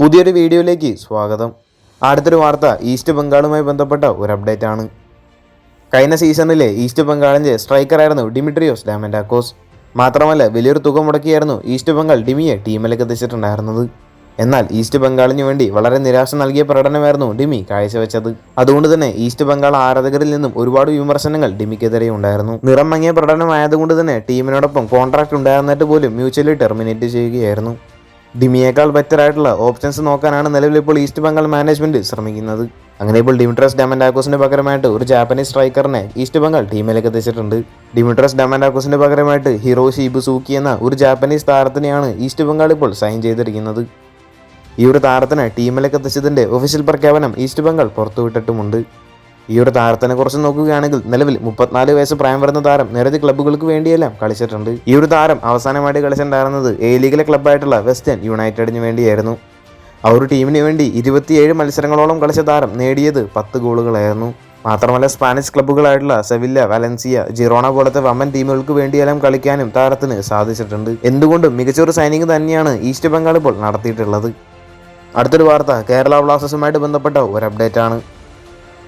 പുതിയൊരു വീഡിയോയിലേക്ക് സ്വാഗതം. അടുത്തൊരു വാർത്ത ഈസ്റ്റ് ബംഗാളുമായി ബന്ധപ്പെട്ട ഒരു അപ്ഡേറ്റ് ആണ് കഴിഞ്ഞ സീസണിലെ ഈസ്റ്റ് ബംഗാളിന്റെ സ്ട്രൈക്കറായിരുന്നു ഡിമിട്രിയോസ് ഡാമൻഡാക്കോസ് മാത്രമല്ല വലിയൊരു തുക മുടക്കിയായിരുന്നു ഈസ്റ്റ് ബംഗാൾ ഡിമിയെ ടീമിലേക്ക് എത്തിച്ചിട്ടുണ്ടായിരുന്നത്. എന്നാൽ ഈസ്റ്റ് ബംഗാളിന് വേണ്ടി വളരെ നിരാശ നൽകിയ പ്രകടനമായിരുന്നു ഡിമി കാഴ്ചവെച്ചത്. അതുകൊണ്ട് തന്നെ ഈസ്റ്റ് ബംഗാൾ ആരാധകരിൽ നിന്നും ഒരുപാട് വിമർശനങ്ങൾ ഡിമിക്കെതിരെ ഉണ്ടായിരുന്നു. നിറം മങ്ങിയ പ്രകടനമായതുകൊണ്ട് തന്നെ ടീമിനോടൊപ്പം കോൺട്രാക്ട് ഉണ്ടായിരുന്നിട്ട് പോലും മ്യൂച്വലി ടെർമിനേറ്റ് ചെയ്യുകയായിരുന്നു. ഡിമിയേക്കാൾ ബെറ്റർ ആയിട്ടുള്ള ഓപ്ഷൻസ് നോക്കാനാണ് നിലവിൽ ഇപ്പോൾ ഈസ്റ്റ് ബംഗാൾ മാനേജ്മെന്റ് ശ്രമിക്കുന്നത്. അങ്ങനെ ഇപ്പോൾ ഡിമിട്രസ് ഡെമൻഡാക്കോസിന്റെ പകരമായിട്ട് ഒരു ജാപ്പനീസ് സ്ട്രൈക്കറിനെ ഈസ്റ്റ് ബംഗാൾ ടീമിലേക്ക് എത്തിച്ചിട്ടുണ്ട്. ഡിമിട്രസ് ഡെമൻഡാക്കോസിന്റെ പകരമായിട്ട് ഹിറോഷി ഇബുസൂക്കി എന്ന ഒരു ജാപ്പനീസ് താരത്തിനെയാണ് ഈസ്റ്റ് ബംഗാൾ ഇപ്പോൾ സൈൻ ചെയ്തിരിക്കുന്നത്. ഈ ഒരു താരത്തിനെ ടീമിലേക്ക് എത്തിച്ചതിന്റെ ഒഫീഷ്യൽ പ്രഖ്യാപനം ഈസ്റ്റ് ബംഗാൾ പുറത്തുവിട്ടിട്ടുമുണ്ട്. ഈ ഒരു താരത്തിനെ കുറിച്ച് നോക്കുകയാണെങ്കിൽ നിലവിൽ മുപ്പത്തിനാല് വയസ്സ് പ്രായം വരുന്ന താരം നിരവധി ക്ലബ്ബുകൾക്ക് വേണ്ടിയെല്ലാം കളിച്ചിട്ടുണ്ട്. ഈ ഒരു താരം അവസാനമായിട്ട് കളിച്ചിട്ടുണ്ടായിരുന്നത് എ ലീഗിലെ ക്ലബ്ബായിട്ടുള്ള വെസ്റ്റേൺ യുണൈറ്റഡിന് വേണ്ടിയായിരുന്നു. ആ ഒരു ടീമിന് വേണ്ടി ഇരുപത്തിയേഴ് മത്സരങ്ങളോളം കളിച്ച താരം നേടിയത് പത്ത് ഗോളുകളായിരുന്നു. മാത്രമല്ല സ്പാനിഷ് ക്ലബ്ബുകളായിട്ടുള്ള സെവില്ല വലൻസിയ ജിറോണ പോലത്തെ വമൻ ടീമുകൾക്ക് വേണ്ടിയെല്ലാം കളിക്കാനും താരത്തിന് സാധിച്ചിട്ടുണ്ട്. എന്തുകൊണ്ടും മികച്ചൊരു സൈനിങ് തന്നെയാണ് ഈസ്റ്റ് ബംഗാൾ ഇപ്പോൾ നടത്തിയിട്ടുള്ളത്. അടുത്തൊരു വാർത്ത കേരള ബ്ലാസ്റ്റേഴ്സുമായിട്ട് ബന്ധപ്പെട്ട ഒരു അപ്ഡേറ്റ് ആണ്.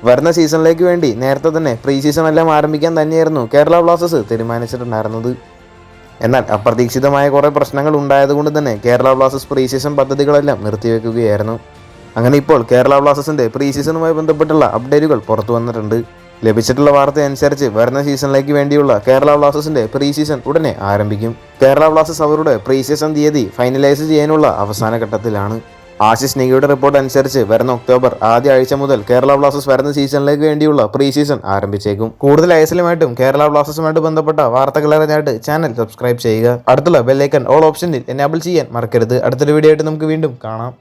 വരുന്ന സീസണിലേക്ക് വേണ്ടി നേരത്തെ തന്നെ പ്രീ സീസൺ എല്ലാം ആരംഭിക്കാൻ തന്നെയായിരുന്നു കേരള ബ്ലാസ്റ്റേഴ്സ് തീരുമാനിച്ചിട്ടുണ്ടായിരുന്നത്. എന്നാൽ അപ്രതീക്ഷിതമായ കുറേ പ്രശ്നങ്ങൾ ഉണ്ടായതുകൊണ്ട് തന്നെ കേരള ബ്ലാസ്റ്റേഴ്സ് പ്രീ സീസൺ പദ്ധതികളെല്ലാം നിർത്തിവെക്കുകയായിരുന്നു. അങ്ങനെ ഇപ്പോൾ കേരള ബ്ലാസ്റ്റേഴ്സിന്റെ പ്രീ സീസണുമായി ബന്ധപ്പെട്ടുള്ള അപ്ഡേറ്റുകൾ പുറത്തു വന്നിട്ടുണ്ട്. ലഭിച്ചിട്ടുള്ള വാർത്ത അനുസരിച്ച് വരുന്ന സീസണിലേക്ക് വേണ്ടിയുള്ള കേരള ബ്ലാസ്റ്റേഴ്സിന്റെ പ്രീ സീസൺ ഉടനെ ആരംഭിക്കും. കേരള ബ്ലാസ്റ്റേഴ്സ് അവരുടെ പ്രീ സീസൺ തീയതി ഫൈനലൈസ് ചെയ്യാനുള്ള അവസാന ഘട്ടത്തിലാണ്. ആശിഷ് നിഗയുടെ റിപ്പോർട്ട് അനുസരിച്ച് വരുന്ന ഒക്ടോബർ ആദ്യ ആഴ്ച മുതൽ കേരള ബ്ലാസ്റ്റേഴ്സ് വരുന്ന സീസണിലേക്ക് വേണ്ടിയുള്ള പ്രീ സീസൺ ആരംഭിച്ചേക്കും. കൂടുതൽ ഐസലുമായിട്ടും കേരള ബ്ലാസ്റ്റേഴ്സുമായിട്ട് ബന്ധപ്പെട്ട വാർത്തകൾ അറിഞ്ഞായിട്ട് ചാനൽ സബ്സ്ക്രൈബ് ചെയ്യുക. അടുത്തുള്ള ബെല്ലൈക്കൺ ഓൾ ഓപ്ഷനിൽ എനാബിൾ ചെയ്യാൻ മറക്കരുത്. അടുത്തൊരു വീഡിയോ ആയിട്ട് നമുക്ക് വീണ്ടും കാണാം.